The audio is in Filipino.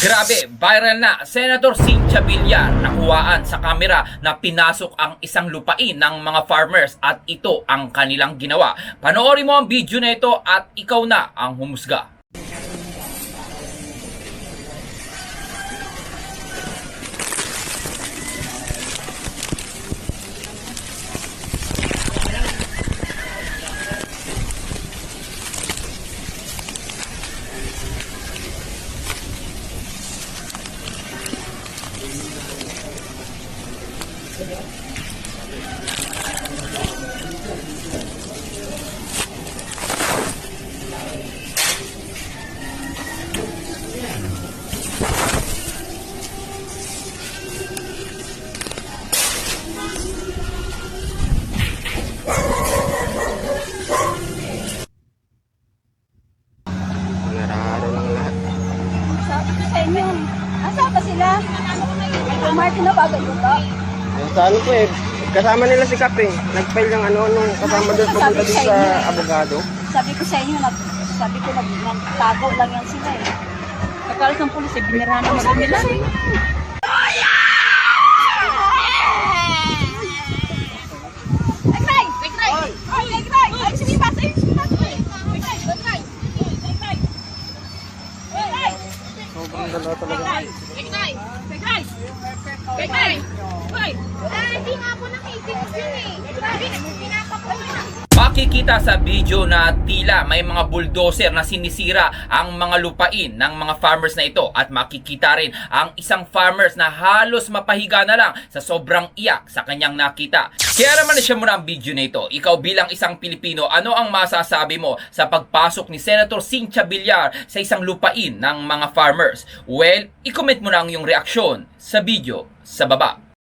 Grabe, viral na Senator Cynthia Villar nakuhaan sa kamera na pinasok ang isang lupain ng mga farmers at ito ang kanilang ginawa. Panoorin mo ang video na ito at ikaw na ang humusga. Sabi ko sa inyo, asa ba sila? Ay, Martin na bagay ko to. Yung sa ano po eh, kasama nila si Kap eh. Nag-file ng ano, nung kasama doon papunta doon sa abogado. Sabi ko sa inyo, nag, sabi ko nag, nagtagaw lang yan sila eh. Pagkalas ng pulis, eh, binirahan na mag nila. Sobrang dalawa talaga. Egray! Egray! Egray! Egray! Ah, di nga po nakikinig yun eh. Sabi, pinapakul na. Makikita sa video na tila may mga bulldozer na sinisira ang mga lupain ng mga farmers na ito at makikita rin ang isang farmers na halos mapahiga na lang sa sobrang iyak sa kanyang nakita. Kaya naman siya muna ang video na ito. Ikaw bilang isang Pilipino, ano ang masasabi mo sa pagpasok ni Senator Cynthia Villar sa isang lupain ng mga farmers? Well, i-comment mo na ang iyong reaksyon sa video sa baba.